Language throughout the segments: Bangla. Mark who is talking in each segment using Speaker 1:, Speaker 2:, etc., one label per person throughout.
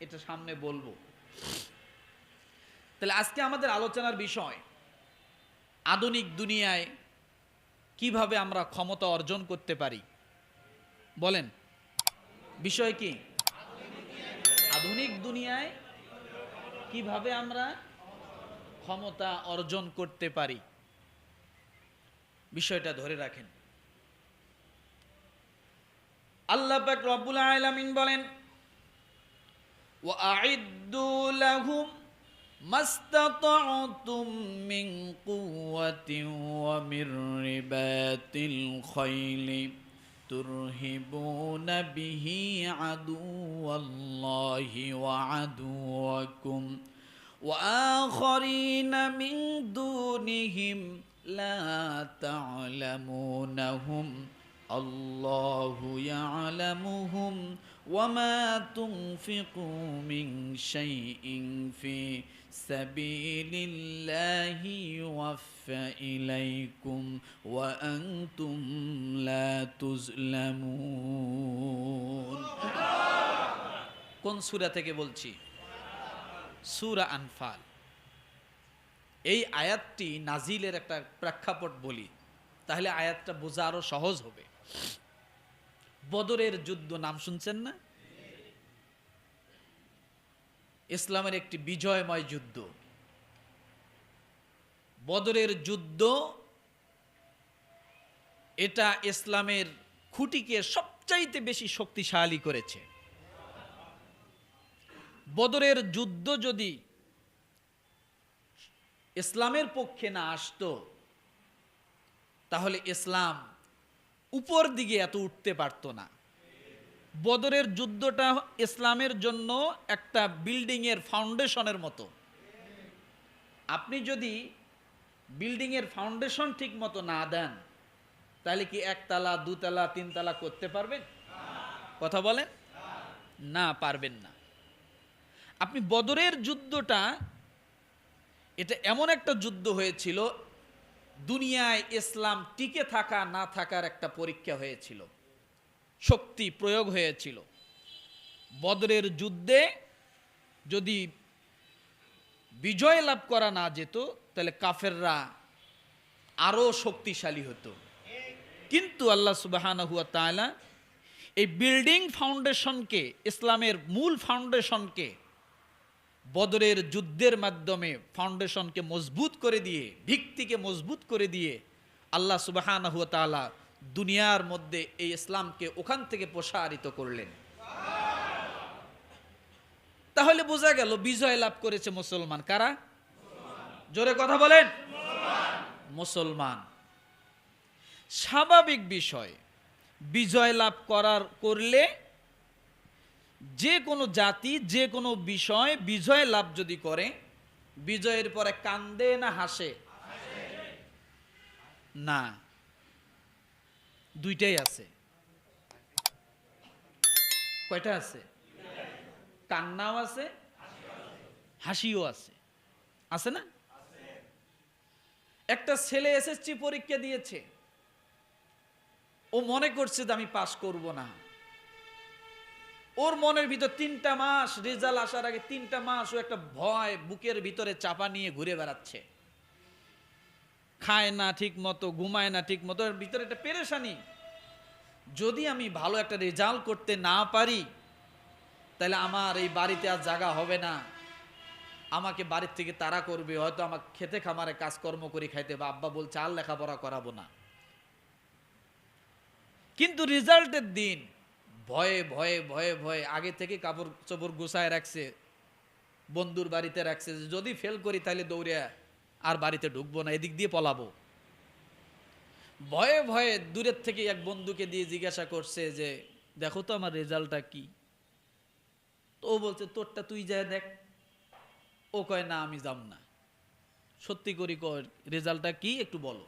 Speaker 1: এটা সামনে বলব। তাহলে আজকে আমাদের আলোচনার বিষয়, আধুনিক দুনিয়ায় কীভাবে আমরা ক্ষমতা অর্জন করতে পারি? বলেন, বিষয় কি? আধুনিক দুনিয়ায় কীভাবে আমরা ক্ষমতা অর্জন করতে পারি? বিষয়টা ধরে রাখেন। আল্লাহ পাক রব্বুল আলামিন বলেন وأعدوا لهم ما استطعتم من قوة ومن رباط الخيل ترهبون به عدو الله وعدوكم وآخرين من دونهم لا تعلمونهم الله يعلمهم وما تنفقوا من شيء في سبيل الله يوفى إليكم وأنتم لا تظلمون কোন সূরা থেকে বলছি সূরা আনফাল এই আয়াতটি নাজিলের একটা প্রেক্ষাপট বলি তাহলে আয়াতটা বোঝা আরো সহজ হবে বদরের যুদ্ধ নাম শুনছেন না? ইসলামের একটি বিজয়ময় যুদ্ধ। বদরের যুদ্ধ, এটা ইসলামের খুঁটিকে সবচাইতে বেশি শক্তিশালী করেছে। বদরের যুদ্ধ যদি ইসলামের পক্ষে না আসতো, তাহলে ইসলাম উপর দিকে এত উঠতে পারতো না। বদরের যুদ্ধটা ইসলামের জন্য একটা বিল্ডিংয়ের ফাউন্ডেশনের মতো। আপনি যদি বিল্ডিংয়ের ফাউন্ডেশন ঠিক মতো না দেন, তাহলে কি একতলা, দুতলা, তিনতলা করতে পারবেন? কথা বলেন? না, পারবেন না। আপনি বদরের যুদ্ধটা, এটা এমন একটা যুদ্ধ হয়েছিল দুনিয়ায় ইসলাম টিকে থাকা, না থাকার একটা পরীক্ষা হয়েছিল। শক্তি প্রয়োগ হয়েছিল। বদরের যুদ্ধে যদি বিজয় লাভ করা না যেত, তাহলে কাফেররা আরও শক্তিশালী হতো। কিন্তু আল্লাহ সুবাহানা হুয়া তাআলা এই বিল্ডিং ফাউন্ডেশনকে, ইসলামের মূল ফাউন্ডেশনকে বদরের যুদ্ধের মাধ্যমে ফাউন্ডেশনকে মজবুত করে দিয়ে, ভিত্তিকে মজবুত করে দিয়ে আল্লাহ সুবাহানা তাআলা দুনিয়ার মধ্যে এই ইসলামকে ওখান থেকে প্রসারিত করলেন। তাহলে বোঝা গেল বিজয় লাভ করেছে মুসলমান কারা? জোরে কথা বলেন। মুসলমান। স্বাভাবিক বিষয়, বিজয় লাভ করার, করলে যে কোনো জাতি, যে কোনো বিষয়, বিজয় লাভ যদি করে, বিজয়ের পরে কান্দে না হাসে? না। দুইটাই আছে। কয়টা আছে? কান্নাও আছে, হাসিও আছে। আছে না? একটা ছেলে এসএসসি পরীক্ষা দিয়েছে। ও মনে করছে যে আমি পাস করব না। ওর মনের ভিতর তিনটা মাস রেজাল্ট আসার আগে তিনটা মাস ও একটা ভয় বুকের ভিতরে চাপা নিয়ে ঘুরে বেড়াচ্ছে। খায় না ঠিক মতো, ঘুমায় না ঠিক মতো ভিতরে একটা পেরেশানি। যদি আমি ভালো একটা রেজাল্ট করতে না পারি, তাহলে আমার এই বাড়িতে আর জায়গা হবে না। আমাকে বাড়ির থেকে তাড়া করবে, হয়তো আমার খেতে খামারে কাজকর্ম করে খাইতে বা আব্বা বলছে, আর লেখাপড়া করাবো না। কিন্তু রেজাল্টের দিন ভয়ে ভয়ে ভয়ে ভয়ে আগে থেকে কাপড় চোপড় গুছায় রাখছে, বন্ধুর বাড়িতে রাখছে যদি ফেল করি তাহলে দৌড়ে আর বাড়িতে ঢুকবো না, এদিক দিয়ে পলাবো। ভয়ে ভয়ে দূরের থেকে এক বন্ধুকে দিয়ে জিজ্ঞাসা করছে যে, দেখো তো আমার রেজাল্টটা কি? তো ও বলছে, তোরটা তুই যায় দেখ। ও কয়, না, আমি যাব না। সত্যি করি কয় রেজাল্টটা কি একটু বলো।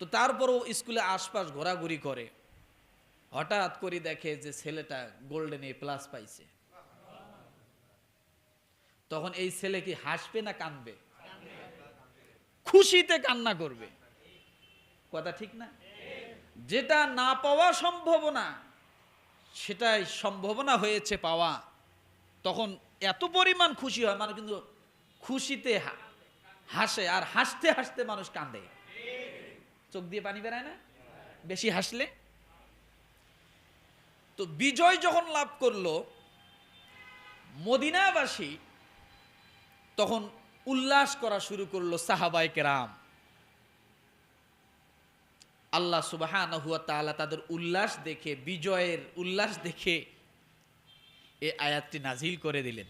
Speaker 1: তো তারপরও স্কুলে আশপাশ ঘোরাঘুরি করে। হঠাৎ করে দেখে যে ছেলেটা গোল্ডেন প্লাস পাইছে। তখন এই ছেলে কি হাসবে না কানবে খুশিতে কান্না করবে। কথা ঠিক না? যেটা না পাওয়া সম্ভাবনা, সেটাই সম্ভাবনা হয়েছে পাওয়া। তখন এত পরিমাণ খুশি হয় মানুষ কিন্তু খুশিতে হাসে, আর হাসতে হাসতে মানুষ কান্দে চোখ দিয়ে পানি বেরায় না? বেশি হাসলে? তো বিজয় যখন লাভ করল, মদিনাবাসী তখন উল্লাস করা শুরু করল সাহাবাই কেরাম। আল্লাহ সুবাহান হুয়া তাআলা তাদের উল্লাস দেখে, বিজয়ের উল্লাস দেখে এ আয়াতটি নাজিল করে দিলেন।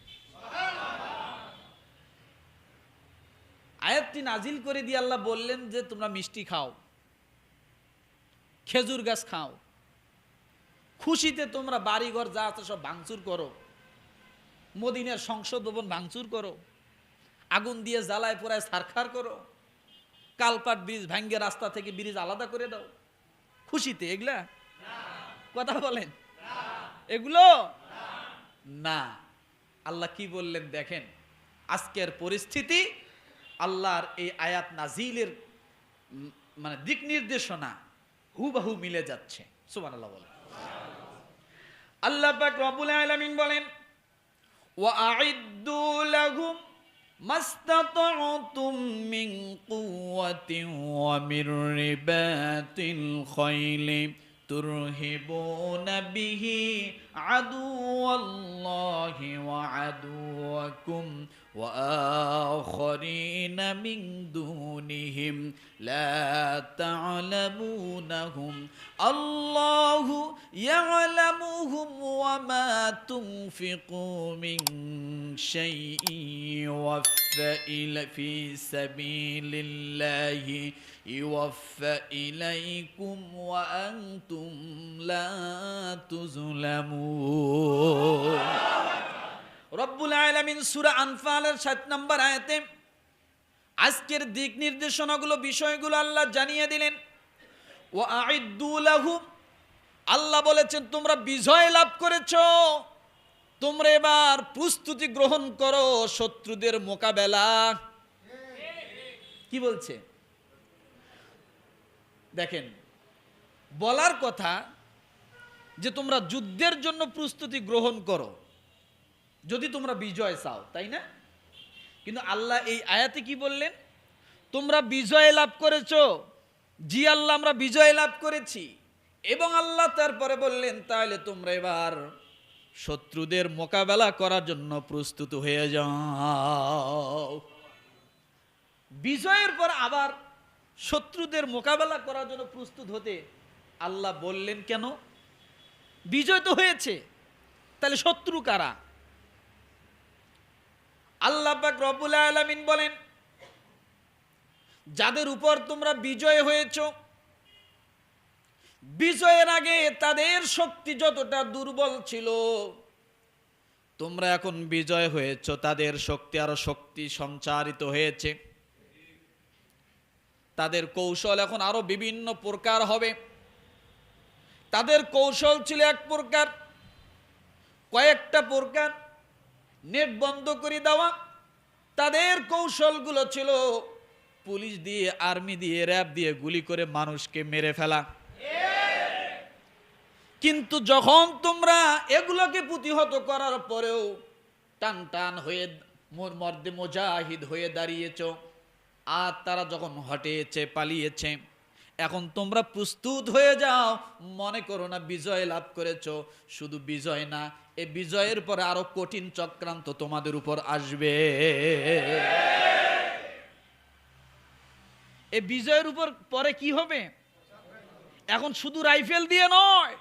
Speaker 1: আয়াতটি নাজিল করে দিয়ে আল্লাহ বললেন যে, তোমরা মিষ্টি খাও, খেজুর গাছ খাও খুশিতে তোমরা বাড়িঘর যা আছে সব ভাঙচুর করো। মদিনের সংসদ ভবন ভাঙচুর করো। আগুন দিয়ে জ্বালায় পোড়ায় সারখার করো। কালপাট ব্রিজ ভাঙ্গে রাস্তা থেকে ব্রিজ আলাদা করে দাও। খুশিতে এগুলা? কথা বলেন। এগুলো? না। আল্লাহ কি বললেন দেখেন? আজকের পরিস্থিতি আল্লাহর এই আয়াত নাজিলের মানে দিক নির্দেশনা হুবাহু মিলে যাচ্ছে। সুবহানাল্লাহ বলেন। আল্লাহ পাক রব্বুল আলামিন বলেন وأعدوا لهم ما استطعتم من قوة ومن رباط الخيل ترهبون به عدو الله وعدوكم وآخرين من دونهم لا تعلمونهم. الله يعلمهم وما تنفقوا من شيء يوفى إلى في سبيل الله. يوفى إليكم وأنتم لا تظلمون. রব্বুল আলামিন সূরা আনফালের সাত নম্বর আয়াতে আজকের দিক নির্দেশনাগুলো, বিষয়গুলো আল্লাহ জানিয়ে দিলেন। ও আইদ্দু লাহুম, আল্লাহ বলেছেন, তোমরা বিজয় লাভ করেছ। তোমরা এবার প্রস্তুতি গ্রহণ করো শত্রুদের মোকাবেলা। কি বলছে? দেখেন, বলার কথা যে তোমরা যুদ্ধের জন্য প্রস্তুতি গ্রহণ করো। যদি তোমরা বিজয় চাও, তাই না? কিন্তু আল্লাহ এই আয়াতে কি বললেন? তোমরা বিজয় লাভ করেছ, জি আল্লাহ, আমরা বিজয় লাভ করেছি। এবং আল্লাহ তারপরে বললেন, তাহলে তোমরা এবার শত্রুদের মোকাবেলা করার জন্য প্রস্তুত হয়ে যাও। বিজয়ের পর আবার শত্রুদের মোকাবেলা করার জন্য প্রস্তুত হতে আল্লাহ বললেন কেন? বিজয় তো হয়েছে, তাহলে শত্রু কারা? আল্লাহ পাক আলামিন বলেন, যাদের উপর তোমরা বিজয় হয়েছ, বিজয়ের আগে তাদের শক্তি যতটা দুর্বল ছিল, তোমরা এখন বিজয় হয়েছ, তাদের শক্তি আরও শক্তি সঞ্চারিত হয়েছে। তাদের কৌশল এখন আরও বিভিন্ন প্রকার হবে। তাদের কৌশল ছিল এক প্রকার, কয়েকটা প্রকার নেট বন্ধ করে দেওয়া। তাদের কৌশলগুলো ছিল পুলিশ দিয়ে, আর্মি দিয়ে, র্যাব দিয়ে গুলি করে মানুষকে মেরে ফেলা। কিন্তু যখন তোমরা এগুলোকে প্রতিহত করার পরেও টান টান হয়ে মোর- মর্দে মোজাহিদ হয়ে দাঁড়িয়েছ, আর তারা যখন হটেছে, পালিয়েছে এখন তোমরা প্রস্তুত হয়ে যাও, মনে করো না বিজয় লাভ করেছ, শুধু বিজয় না, এ বিজয়ের পরে আরও কঠিন চক্রান্ত তোমাদের উপর আসবে। এ বিজয়ের উপর পরে কি হবে? এখন শুধু রাইফেল দিয়ে নয়,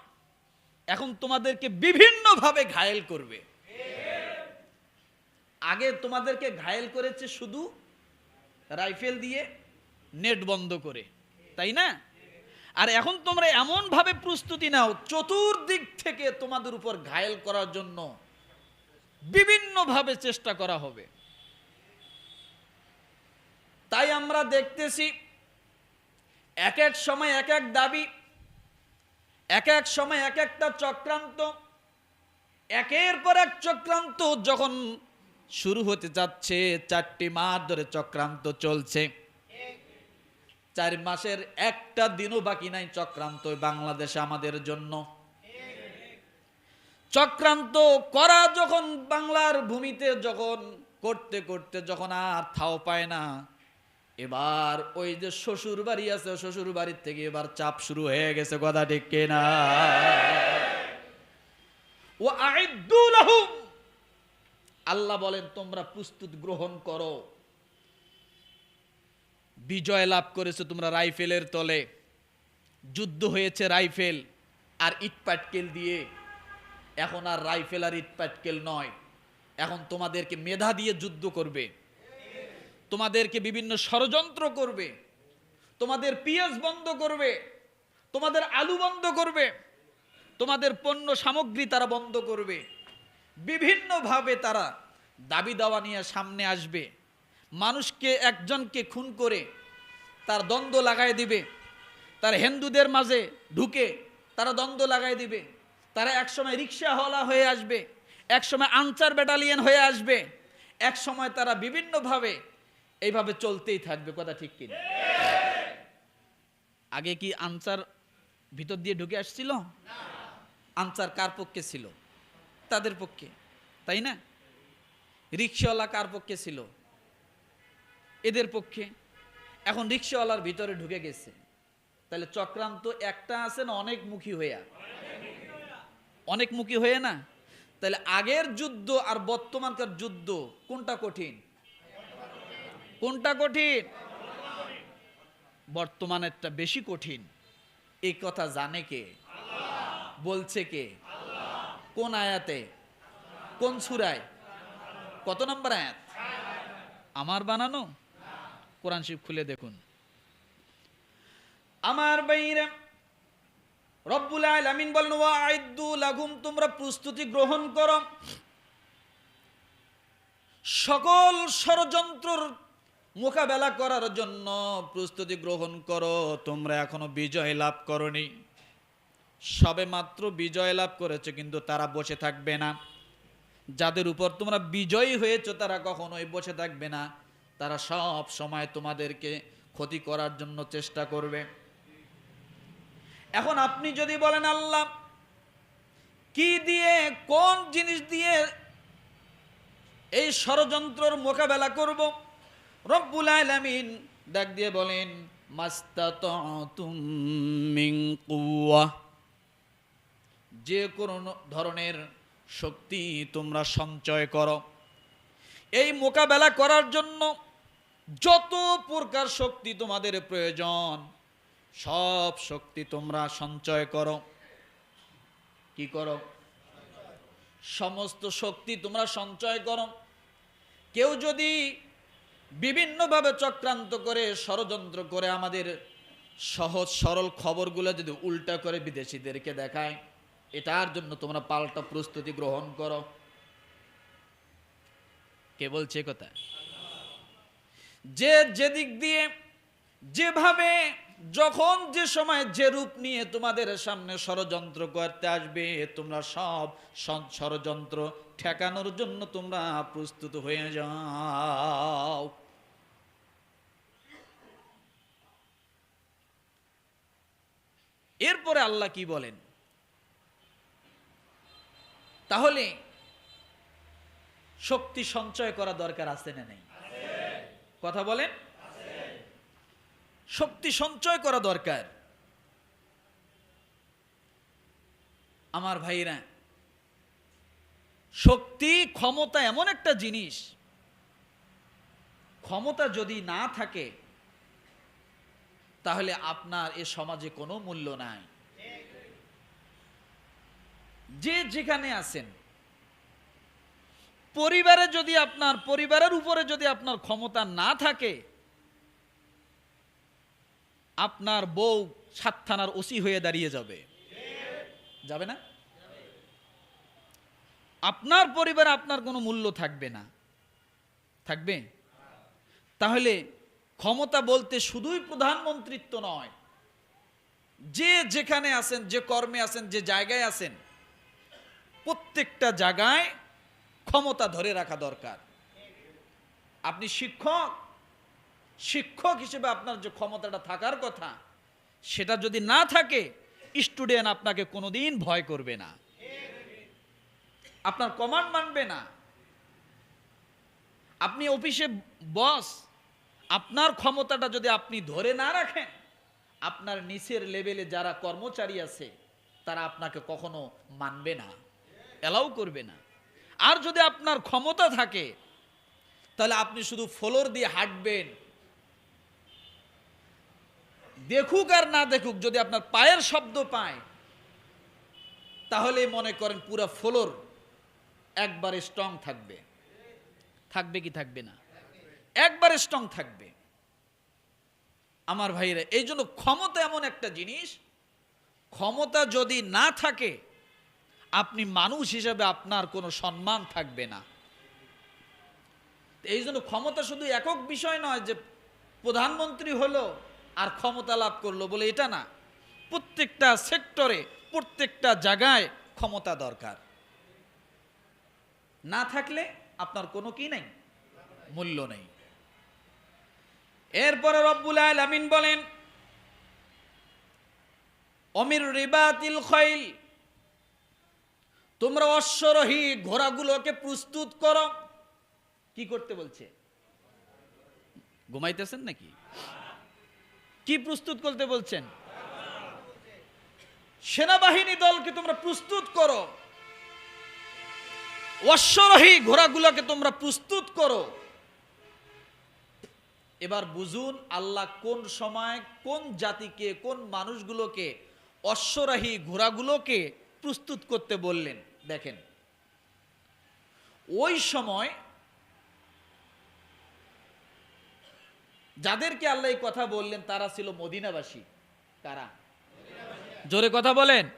Speaker 1: এখন তোমাদেরকে বিভিন্নভাবে ঘায়েল করবে। আগে তোমাদেরকে ঘায়েল করেছে শুধু রাইফেল দিয়ে, নেট বন্ধ করে। তাই না? আর এখন তোমরা এমন ভাবে প্রস্তুতি নাও, চতুর্দিক থেকে তোমাদের উপর ঘায়েল করার জন্য বিভিন্নভাবে চেষ্টা করা হবে। তাই আমরা দেখতেছি, এক এক সময় এক এক দাবি, এক এক সময় এক একটা চক্রান্ত, একের পর এক চক্রান্ত যখন শুরু হতে যাচ্ছে, চারটি মাস ধরে চক্রান্ত চলছে। চার মাসের একটা দিনও বাকি নাই চক্রান্ত বাংলাদেশে আমাদের জন্য। চক্রান্ত করা যখন বাংলার ভূমিতে যখন করতে করতে যখন আর থাও পায় না, এবার ওই যে শ্বশুর বাড়ি আছে শ্বশুর বাড়ির থেকে এবার চাপ শুরু হয়ে গেছে, কথা ঠিক কেনা? ও আল্লাহ বলেন, তোমরা প্রস্তুত গ্রহণ করো। বিজয় লাভ করেছ তোমরা রাইফেলের তলে। যুদ্ধ হয়েছে রাইফেল আর ইটপাটকেল দিয়ে। এখন আর রাইফেল আর ইটপাটকেল নয়। এখন তোমাদেরকে মেধা দিয়ে যুদ্ধ করবে। তোমাদেরকে বিভিন্ন ষড়যন্ত্র করবে। তোমাদের পিএস বন্ধ করবে। তোমাদের আলু বন্ধ করবে। তোমাদের পণ্য সামগ্রী তারা বন্ধ করবে। বিভিন্নভাবে তারা দাবি দাওয়া নিয়ে সামনে আসবে। মানুষকে একজনকে খুন করে তার দ্বন্দ্ব লাগাই দিবে, তার হিন্দুদের মাঝে ঢুকে তারা দ্বন্দ্ব লাগাই দিবে, তারা একসময় রিক্সাওয়ালা হয়ে আসবে, একসময় আনসার ব্যাটালিয়ন হয়ে আসবে এক সময় তারা বিভিন্নভাবে এইভাবে চলতেই থাকবে, কথা ঠিক কিনা আগে কি আনসার ভিতর দিয়ে ঢুকে আসছিল? আনসার কার পক্ষে ছিল? তাদের পক্ষে, তাই না? রিক্সাওয়ালা কার পক্ষে ছিল? এদের পক্ষে। এখন রিক্সাওয়ালার ভিতরে ঢুকে গেছে। তাহলে চক্রান্ত একটা আছে না অনেকমুখী হইয়া? অনেকমুখী হয়ে না? তাহলে আগের যুদ্ধ আর বর্তমানকার যুদ্ধ কোনটা কঠিন? কোনটা কঠিন? বর্তমানেরটা বেশি কঠিন। এই কথা জানে কে? বলছে কে? কোন আয়াতে? কোন সুরায়? কত নম্বর আয়াত? আমার বানানো? কোরআন শিব খুলে দেখুন। আমার বাইরে রব্বুল আলামিন বলেন লাগুম তোমরা প্রস্তুতি গ্রহণ করো। সকল ষড়যন্ত্রর মোকাবেলা করার জন্য প্রস্তুতি গ্রহণ করো। তোমরা এখনও বিজয় লাভ করনি। সবে মাত্র বিজয় লাভ করেছে, কিন্তু তারা বসে থাকবে না। যাদের উপর তোমরা বিজয়ী হয়েছো, তারা কখনোই বসে থাকবে না। তারা সব সময় তোমাদেরকে ক্ষতি করার জন্য চেষ্টা করবে। এখন আপনি যদি বলেন, আল্লাহ, কি দিয়ে, কোন জিনিস দিয়ে এই ষড়যন্ত্রর মোকাবেলা করব? রব্বুল আলামিন ডাক দিয়ে বলেন যে কোনো ধরনের শক্তি তোমরা সঞ্চয় করো। এই মোকাবেলা করার জন্য যত প্রকার শক্তি তোমাদের প্রয়োজন, সব শক্তি তোমরা সঞ্চয় করো। কি করো? সমস্ত শক্তি তোমরা সঞ্চয় করো। কেউ যদি বিভিন্নভাবে চক্রান্ত করে, ষড়যন্ত্র করে আমাদের সহজ সরল খবরগুলো যদি উল্টা করে বিদেশিদেরকে দেখায়, এটার জন্য তোমরা পাল্টা প্রস্তুতি গ্রহণ করো। কে বলছে কথা যে যেদিক দিয়ে, যেভাবে, যখন যে সময় যে রূপ নিয়ে তোমাদের সামনে ষড়যন্ত্র করতে আসবে, তোমরা সব ষড়যন্ত্র ঠেকানোর জন্য তোমরা প্রস্তুত হয়ে যাও। এরপরে আল্লাহ কি বলেন? তাহলে শক্তি সঞ্চয় করা দরকার আছে না নেই? কথা বলেন? শক্তি সঞ্চয় করা দরকার। আমার ভাইরা, শক্তি ক্ষমতা এমন একটা জিনিস, ক্ষমতা যদি না থাকে, তাহলে আপনার এ সমাজে কোনো মূল্য নাই। যে যেখানে আছেন পরিবারে যদি আপনার, পরিবারের উপরে যদি আপনার ক্ষমতা না থাকে, আপনার বউ সাত থানার ওসি হয়ে দাঁড়িয়ে যাবে। যাবে না? আপনার পরিবারে আপনার কোনো মূল্য থাকবে না। থাকবে? তাহলে ক্ষমতা বলতে শুধুই প্রধানমন্ত্রিত্ব নয়। যে যেখানে আছেন, যে কর্মে আছেন, যে জায়গায় আছেন, প্রত্যেকটা জায়গায় ক্ষমতা ধরে রাখা দরকার। আপনি শিক্ষক শিক্ষক হিসেবে আপনার যে ক্ষমতাটা থাকার কথা, সেটা যদি না থাকে, স্টুডেন্ট আপনাকে কোনোদিন ভয় করবে না। আপনার কমান্ড মানবে না। আপনি অফিসে বস, আপনার ক্ষমতাটা যদি আপনি ধরে না রাখেন, আপনার নিচের লেভেলে যারা কর্মচারী আছে, তারা আপনাকে কখনো মানবে না, এলাও করবে না। আর যদি আপনার ক্ষমতা থাকে, তাহলে আপনি শুধু ফ্লোর দিয়ে হাঁটবেন। দেখুক আর না দেখুক, যদি আপনার পায়ের শব্দ পায় তাহলে মনে করেন পুরো ফ্লোর একবারে স্ট্রং থাকবে। থাকবে কি থাকবে না? একবারে স্ট্রং থাকবে। আমার ভাইরা এই জন্য ক্ষমতা এমন একটা জিনিস, ক্ষমতা যদি না থাকে আপনি মানুষ হিসেবে আপনার কোনো সম্মান থাকবে না। এই জন্য ক্ষমতা শুধু একক বিষয় নয় যে প্রধানমন্ত্রী হলো আর ক্ষমতা লাভ করল বলে এটা না। প্রত্যেকটা সেক্টরে, প্রত্যেকটা জায়গায় ক্ষমতা দরকার। না থাকলে আপনার কোনো কি নেই? মূল্য নেই। এরপরে রব্বুল আলামিন বলেন, অমির রিবাতিল খৈল তোমরা অশ্বরোহী ঘোড়াগুলোকে প্রস্তুত করো। কি করতে বলছে? ঘুমাইতেছেন নাকি? কি প্রস্তুত করতে বলছেন? সেনাবাহিনী দলকে তোমরা প্রস্তুত করো। অশ্বরোহী ঘোড়াগুলোকে তোমরা প্রস্তুত করো। এবার বুঝুন আল্লাহ কোন সময় কোন জাতিকে কোন মানুষগুলোকে অশ্বরাহী ঘোড়াগুলোকে প্রস্তুত করতে বললেন, দেখেন। ওই সময় যাদেরকে আল্লাহ এই কথা বললেন, তারা ছিল মদিনাবাসী। কারা? জোরে কথা বলেন।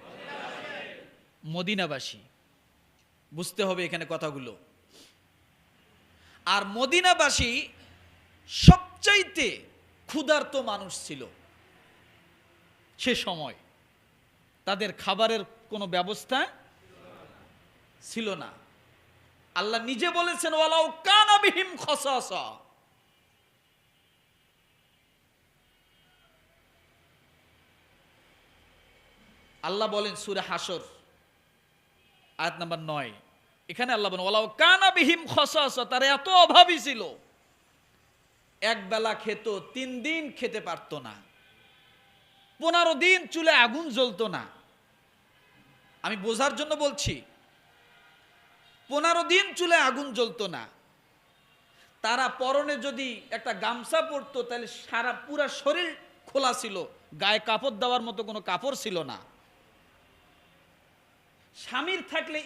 Speaker 1: মদিনাবাসী। বুঝতে হবে এখানে কথাগুলো। আর মদিনাবাসী সবচাইতে ক্ষুধার্ত মানুষ ছিল সে সময়। তাদের খাবারের কোনো ব্যবস্থা ছিল না। আল্লাহ নিজে বলেছেন, ওয়ালাউ কানাবিহিম খসাসা। আল্লাহ বলেন, সুরে হাসর আয়াত নাম্বার নয়। এখানে আল্লাহ বলেন ওলাও কানা বিহিম খসাস। তার এত অভাবী ছিল। এক বেলা খেত, তিন দিন খেতে পারত না। পনেরো দিন চুলে আগুন জ্বলতো না। আমি বোঝার জন্য বলছি, পনেরো দিন চুলে আগুন জ্বলতো না। তারা পরনে যদি একটা গামছা পরতো, তাহলে সারা পুরা শরীর খোলা ছিল, গায়ে কাপড় দেওয়ার মতো কোনো কাপড় ছিল না। স্বামীর থাকলে